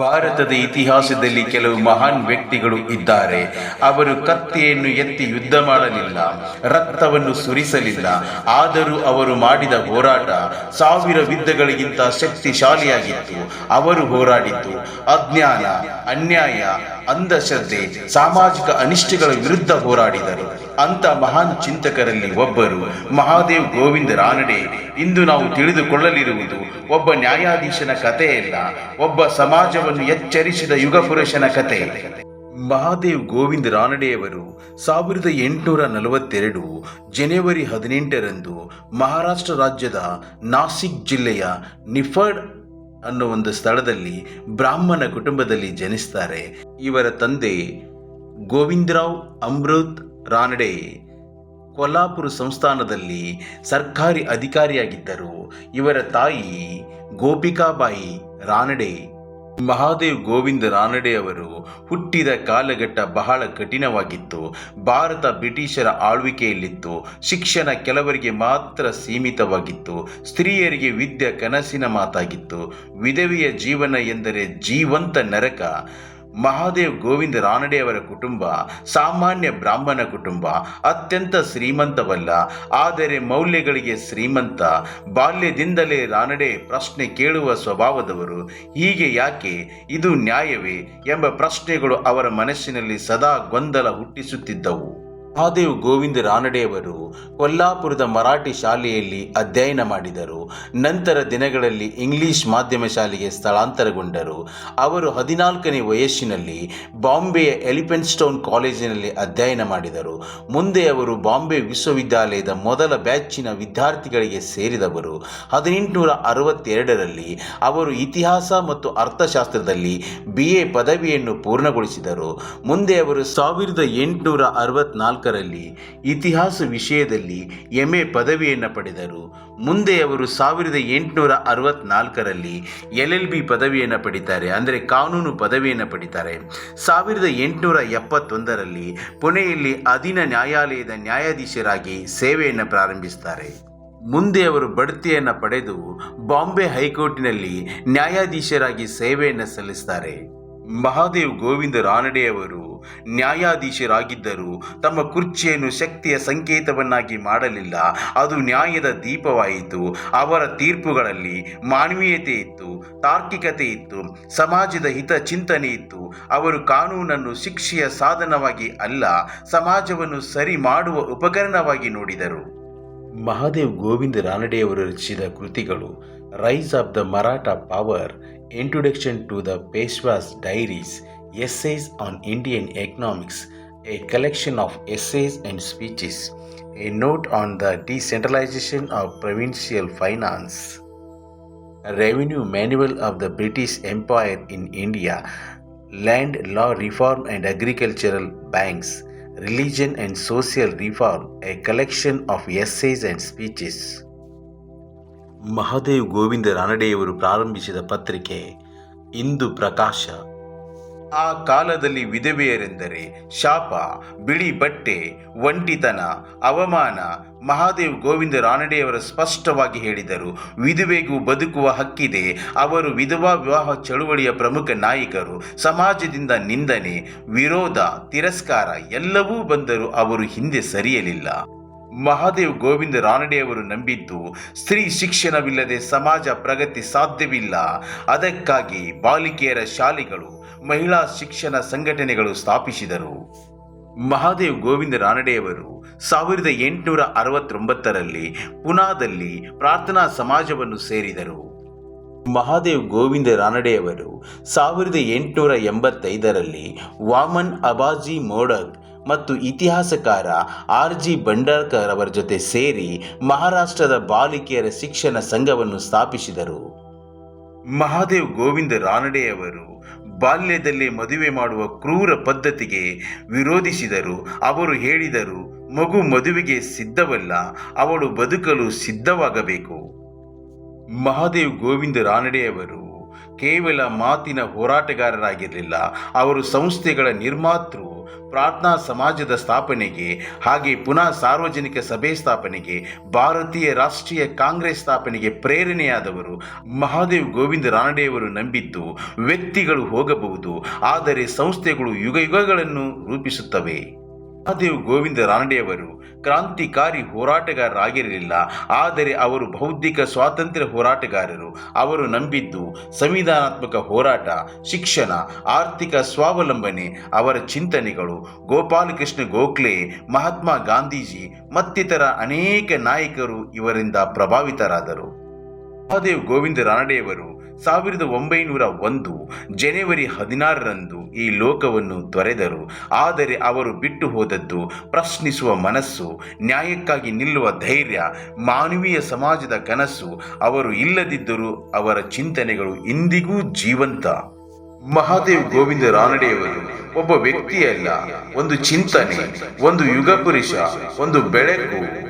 ಭಾರತದ ಇತಿಹಾಸದಲ್ಲಿ ಕೆಲವು ಮಹಾನ್ ವ್ಯಕ್ತಿಗಳು ಇದ್ದಾರೆ. ಅವರು ಕತ್ತೆಯನ್ನು ಎತ್ತಿ ಯುದ್ಧ ಮಾಡಲಿಲ್ಲ, ರಕ್ತವನ್ನು ಸುರಿಸಲಿಲ್ಲ. ಆದರೂ ಅವರು ಮಾಡಿದ ಹೋರಾಟ ಸಾವಿರ ಯುದ್ಧಗಳಿಗಿಂತ ಶಕ್ತಿಶಾಲಿಯಾಗಿತ್ತು. ಅವರು ಹೋರಾಡಿದ್ದು ಅಜ್ಞಾನ, ಅನ್ಯಾಯ, ಅಂಧಶ್ರದ್ಧೆ, ಸಾಮಾಜಿಕ ಅನಿಷ್ಟಗಳ ವಿರುದ್ಧ ಹೋರಾಡಿದರು. ಅಂತ ಮಹಾನ್ ಚಿಂತಕರಲ್ಲಿ ಒಬ್ಬರು ಮಹಾದೇವ್ ಗೋವಿಂದ ರಾನಡೆ ಇಂದು ನಾವು ತಿಳಿದುಕೊಳ್ಳಲಿರುವುದು ಒಬ್ಬ ನ್ಯಾಯಾಧೀಶನ ಕಥೆಯಲ್ಲ, ಒಬ್ಬ ಸಮಾಜವನ್ನು ಎಚ್ಚರಿಸಿದ ಯುಗ ಪುರುಷನ ಕಥೆ. ಮಹಾದೇವ್ ಗೋವಿಂದ ರಾನಡೆಯವರು ಸಾವಿರದ ಎಂಟುನೂರ ನಲವತ್ತೆರಡು ಜನವರಿ ಹದಿನೆಂಟರಂದು ಮಹಾರಾಷ್ಟ್ರ ರಾಜ್ಯದ ನಾಸಿಕ್ ಜಿಲ್ಲೆಯ ನಿಫಡ್ ಅನ್ನೋ ಒಂದು ಸ್ಥಳದಲ್ಲಿ ಬ್ರಾಹ್ಮಣ ಕುಟುಂಬದಲ್ಲಿ ಜನಿಸ್ತಾರೆ. ಇವರ ತಂದೆ ಗೋವಿಂದರಾವ್ ಅಮೃತ್ ರಾನಡೆ ಕೊಲ್ಲಾಪುರ ಸಂಸ್ಥಾನದಲ್ಲಿ ಸರ್ಕಾರಿ ಅಧಿಕಾರಿಯಾಗಿದ್ದರು. ಇವರ ತಾಯಿ ಗೋಪಿಕಾಬಾಯಿ ರಾನಡೆ ಮಹಾದೇವ್ ಗೋವಿಂದ ರಾನಡೆ ಅವರು ಹುಟ್ಟಿದ ಕಾಲಘಟ್ಟ ಬಹಳ ಕಠಿಣವಾಗಿತ್ತು. ಭಾರತ ಬ್ರಿಟಿಷರ ಆಳ್ವಿಕೆಯಲ್ಲಿತ್ತು. ಶಿಕ್ಷಣ ಕೆಲವರಿಗೆ ಮಾತ್ರ ಸೀಮಿತವಾಗಿತ್ತು. ಸ್ತ್ರೀಯರಿಗೆ ವಿದ್ಯೆ ಕನಸಿನ ಮಾತಾಗಿತ್ತು. ವಿಧವೆಯ ಜೀವನ ಎಂದರೆ ಜೀವಂತ ನರಕ. ಮಹಾದೇವ್ ಗೋವಿಂದ ರಾನಡೆಯವರ ಕುಟುಂಬ ಸಾಮಾನ್ಯ ಬ್ರಾಹ್ಮಣ ಕುಟುಂಬ, ಅತ್ಯಂತ ಶ್ರೀಮಂತವಲ್ಲ. ಆದರೆ ಮೌಲ್ಯಗಳಿಗೆ ಶ್ರೀಮಂತ, ಬಾಲ್ಯದಿಂದಲೇ ರಾನಡೆ ಪ್ರಶ್ನೆ ಕೇಳುವ ಸ್ವಭಾವದವರು. ಹೀಗೆ ಯಾಕೆ? ಇದು ನ್ಯಾಯವೇ ಎಂಬ ಪ್ರಶ್ನೆಗಳು ಅವರ ಮನಸ್ಸಿನಲ್ಲಿ ಸದಾ ಗೊಂದಲ ಹುಟ್ಟಿಸುತ್ತಿದ್ದವು. ಮಹಾದೇವ್ ಗೋವಿಂದ ರಾನಡೆಯವರು ಕೊಲ್ಲಾಪುರದ ಮರಾಠಿ ಶಾಲೆಯಲ್ಲಿ ಅಧ್ಯಯನ ಮಾಡಿದರು. ನಂತರ ದಿನಗಳಲ್ಲಿ ಇಂಗ್ಲಿಷ್ ಮಾಧ್ಯಮ ಶಾಲೆಗೆ ಸ್ಥಳಾಂತರಗೊಂಡರು. ಅವರು ಹದಿನಾಲ್ಕನೇ ವಯಸ್ಸಿನಲ್ಲಿ ಬಾಂಬೆಯ ಎಲಿಫೆಂಟ್ ಸ್ಟೋನ್ ಕಾಲೇಜಿನಲ್ಲಿ ಅಧ್ಯಯನ ಮಾಡಿದರು. ಮುಂದೆ ಅವರು ಬಾಂಬೆ ವಿಶ್ವವಿದ್ಯಾಲಯದ ಮೊದಲ ಬ್ಯಾಚಿನ ವಿದ್ಯಾರ್ಥಿಗಳಿಗೆ ಸೇರಿದವರು. ಹದಿನೆಂಟುನೂರ ಅರವತ್ತೆರಡರಲ್ಲಿ ಅವರು ಇತಿಹಾಸ ಮತ್ತು ಅರ್ಥಶಾಸ್ತ್ರದಲ್ಲಿ ಬಿ ಎ ಪದವಿಯನ್ನು ಪೂರ್ಣಗೊಳಿಸಿದರು. ಮುಂದೆ ಅವರು ಸಾವಿರದ ಎಂಟುನೂರ ಅರವತ್ನಾಲ್ಕರಲ್ಲಿ ಇತಿಹಾಸ ವಿಷಯದಲ್ಲಿ ಎಂ ಎ ಪದವಿಯನ್ನು ಪಡೆದರು. ಮುಂದೆ ಅವರು ಸಾವಿರದ ಎಂಟುನೂರ ಅರವತ್ನಾಲ್ಕರಲ್ಲಿ ಎಲ್ ಎಲ್ ಬಿ ಪದವಿಯನ್ನು ಪಡಿತಾರೆ, ಅಂದರೆ ಕಾನೂನು ಪದವಿಯನ್ನು ಪಡಿತಾರೆ. ಸಾವಿರದ ಎಂಟುನೂರ ಎಪ್ಪತ್ತೊಂದರಲ್ಲಿ ಪುಣೆಯಲ್ಲಿ ಅಧೀನ ನ್ಯಾಯಾಲಯದ ನ್ಯಾಯಾಧೀಶರಾಗಿ ಸೇವೆಯನ್ನು ಪ್ರಾರಂಭಿಸ್ತಾರೆ. ಮುಂದೆ ಅವರು ಬಡ್ತಿಯನ್ನು ಪಡೆದು ಬಾಂಬೆ ಹೈಕೋರ್ಟ್ನಲ್ಲಿ ನ್ಯಾಯಾಧೀಶರಾಗಿ ಸೇವೆಯನ್ನು ಸಲ್ಲಿಸ್ತಾರೆ. ಮಹಾದೇವ್ ಗೋವಿಂದ ರಾನಡೆಯವರು ನ್ಯಾಯಾಧೀಶರಾಗಿದ್ದರು ತಮ್ಮ ಕುರ್ಚಿಯನ್ನು ಶಕ್ತಿಯ ಸಂಕೇತವನ್ನಾಗಿ ಮಾಡಲಿಲ್ಲ. ಅದು ನ್ಯಾಯದ ದೀಪವಾಯಿತು. ಅವರ ತೀರ್ಪುಗಳಲ್ಲಿ ಮಾನವೀಯತೆ ಇತ್ತು, ತಾರ್ಕಿಕತೆ ಇತ್ತು, ಸಮಾಜದ ಹಿತ ಚಿಂತನೆ ಇತ್ತು. ಅವರು ಕಾನೂನನ್ನು ಶಿಕ್ಷೆಯ ಸಾಧನವಾಗಿ ಅಲ್ಲ, ಸಮಾಜವನ್ನು ಸರಿ ಮಾಡುವ ಉಪಕರಣವಾಗಿ ನೋಡಿದರು. ಮಹಾದೇವ್ ಗೋವಿಂದ ರಾನಡೆಯವರು ರಚಿಸಿದ ಕೃತಿಗಳು rise of the Maratha power, introduction to the Peshwas diaries essays on Indian economics, a collection of essays and speeches, a note on the decentralization of provincial finance, a revenue manual of the British Empire in India, land law reform and agricultural banks, religion and social reform, a collection of essays and speeches. Mahadev Govinda ರಾನಡೆಯವರು ಪ್ರಾರಂಭಿಸಿದ ಪತ್ರಿಕೆ ಇಂದು ಪ್ರಕಾಶ ಆ ಕಾಲದಲ್ಲಿ ವಿಧವೆಯರೆಂದರೆ ಶಾಪ, ಬಿಳಿ ಬಟ್ಟೆ, ಒಂಟಿತನ, ಅವಮಾನ. ಮಹಾದೇವ್ ಗೋವಿಂದ ರಾನಡೆಯವರು ಸ್ಪಷ್ಟವಾಗಿ ಹೇಳಿದರು, ವಿಧವೆಗೂ ಬದುಕುವ ಹಕ್ಕಿದೆ. ಅವರು ವಿಧವಾ ವಿವಾಹ ಚಳುವಳಿಯ ಪ್ರಮುಖ ನಾಯಕರು. ಸಮಾಜದಿಂದ ನಿಂದನೆ, ವಿರೋಧ, ತಿರಸ್ಕಾರ ಎಲ್ಲವೂ ಬಂದರೂ ಅವರು ಹಿಂದೆ ಸರಿಯಲಿಲ್ಲ. ಮಹಾದೇವ್ ಗೋವಿಂದ ರಾನಡೆಯವರು ನಂಬಿದ್ದು ಸ್ತ್ರೀ ಶಿಕ್ಷಣವಿಲ್ಲದೆ ಸಮಾಜ ಪ್ರಗತಿ ಸಾಧ್ಯವಿಲ್ಲ. ಅದಕ್ಕಾಗಿ ಬಾಲಿಕೆಯರ ಶಾಲೆಗಳು, ಮಹಿಳಾ ಶಿಕ್ಷಣ ಸಂಘಟನೆಗಳು ಸ್ಥಾಪಿಸಿದರು. ಮಹಾದೇವ್ ಗೋವಿಂದ ರಾನಡೆಯವರು ಸಾವಿರದ ಎಂಟುನೂರ ಅರವತ್ತೊಂಬತ್ತರಲ್ಲಿ ಪುನಾದಲ್ಲಿ ಪ್ರಾರ್ಥನಾ ಸಮಾಜವನ್ನು ಸೇರಿದರು. ಮಹಾದೇವ್ ಗೋವಿಂದ ರಾನಡೆಯವರು ಸಾವಿರದ ಎಂಟುನೂರ ಎಂಬತ್ತೈದರಲ್ಲಿ ವಾಮನ್ ಅಬಾಜಿ ಮೋಡಕ್ ಮತ್ತು ಇತಿಹಾಸಕಾರ ಆರ್ ಜಿ ಭಂಡಾರ್ಕರ್ ಅವರ ಜೊತೆ ಸೇರಿ ಮಹಾರಾಷ್ಟ್ರದ ಬಾಲಿಕೆಯರ ಶಿಕ್ಷಣ ಸಂಘವನ್ನು ಸ್ಥಾಪಿಸಿದರು. ಮಹಾದೇವ್ ಗೋವಿಂದ ರಾನಡೆಯವರು ಬಾಲ್ಯದಲ್ಲೇ ಮದುವೆ ಮಾಡುವ ಕ್ರೂರ ಪದ್ಧತಿಗೆ ವಿರೋಧಿಸಿದರು. ಅವರು ಹೇಳಿದರು, ಮಗು ಮದುವೆಗೆ ಸಿದ್ಧವಲ್ಲ, ಅವಳು ಬದುಕಲು ಸಿದ್ಧವಾಗಬೇಕು. ಮಹಾದೇವ್ ಗೋವಿಂದ ರಾನಡೆಯವರು ಕೇವಲ ಮಾತಿನ ಹೋರಾಟಗಾರರಾಗಿರಲಿಲ್ಲ, ಅವರು ಸಂಸ್ಥೆಗಳ ನಿರ್ಮಾತೃ ಪ್ರಾರ್ಥನಾ ಸಮಾಜದ ಸ್ಥಾಪನೆಗೆ ಹಾಗೆ ಪುನಃ ಸಾರ್ವಜನಿಕ ಸಭೆ ಸ್ಥಾಪನೆಗೆ, ಭಾರತೀಯ ರಾಷ್ಟ್ರೀಯ ಕಾಂಗ್ರೆಸ್ ಸ್ಥಾಪನೆಗೆ ಪ್ರೇರಣೆಯಾದವರು ಮಹಾದೇವ್ ಗೋವಿಂದ ರಾನಡೆಯವರು ನಂಬಿದ್ದು ವ್ಯಕ್ತಿಗಳು ಹೋಗಬಹುದು, ಆದರೆ ಸಂಸ್ಥೆಗಳು ಯುಗ ಯುಗಗಳನ್ನು ರೂಪಿಸುತ್ತವೆ. ಮಹಾದೇವ್ ಗೋವಿಂದ ರಾನಡೆಯವರು ಕ್ರಾಂತಿಕಾರಿ ಹೋರಾಟಗಾರರಾಗಿರಲಿಲ್ಲ. ಆದರೆ ಅವರು ಬೌದ್ಧಿಕ ಸ್ವಾತಂತ್ರ್ಯ ಹೋರಾಟಗಾರರು. ಅವರು ನಂಬಿದ್ದು ಸಂವಿಧಾನಾತ್ಮಕ ಹೋರಾಟ, ಶಿಕ್ಷಣ, ಆರ್ಥಿಕ ಸ್ವಾವಲಂಬನೆ, ಅವರ ಚಿಂತನೆಗಳು, ಗೋಪಾಲಕೃಷ್ಣ ಗೋಖಲೆ, ಮಹಾತ್ಮ ಗಾಂಧೀಜಿ, ಮತ್ತಿತರ ಅನೇಕ ನಾಯಕರು ಇವರಿಂದ ಪ್ರಭಾವಿತರಾದರು. ಮಹಾದೇವ್ ಗೋವಿಂದ ರಾನಡೆಯವರು ಸಾವಿರದ ಒಂಬೈನೂರ ಒಂದು ಜನವರಿ ಹದಿನಾರರಂದು ಈ ಲೋಕವನ್ನು ತೊರೆದರು. ಆದರೆ ಅವರು ಬಿಟ್ಟು ಹೋದದ್ದು ಪ್ರಶ್ನಿಸುವ ಮನಸ್ಸು, ನ್ಯಾಯಕ್ಕಾಗಿ ನಿಲ್ಲುವ ಧೈರ್ಯ, ಮಾನವೀಯ ಸಮಾಜದ ಕನಸು, ಅವರು ಇಲ್ಲದಿದ್ದರೂ ಅವರ ಚಿಂತನೆಗಳು ಇಂದಿಗೂ ಜೀವಂತ. ಮಹಾದೇವ್ ಗೋವಿಂದ ರಾನಡೆಯವರು ಒಬ್ಬ ವ್ಯಕ್ತಿಯಲ್ಲ, ಒಂದು ಚಿಂತನೆ, ಒಂದು ಯುಗ ಪುರುಷ ಒಂದು ಬೆಳಕು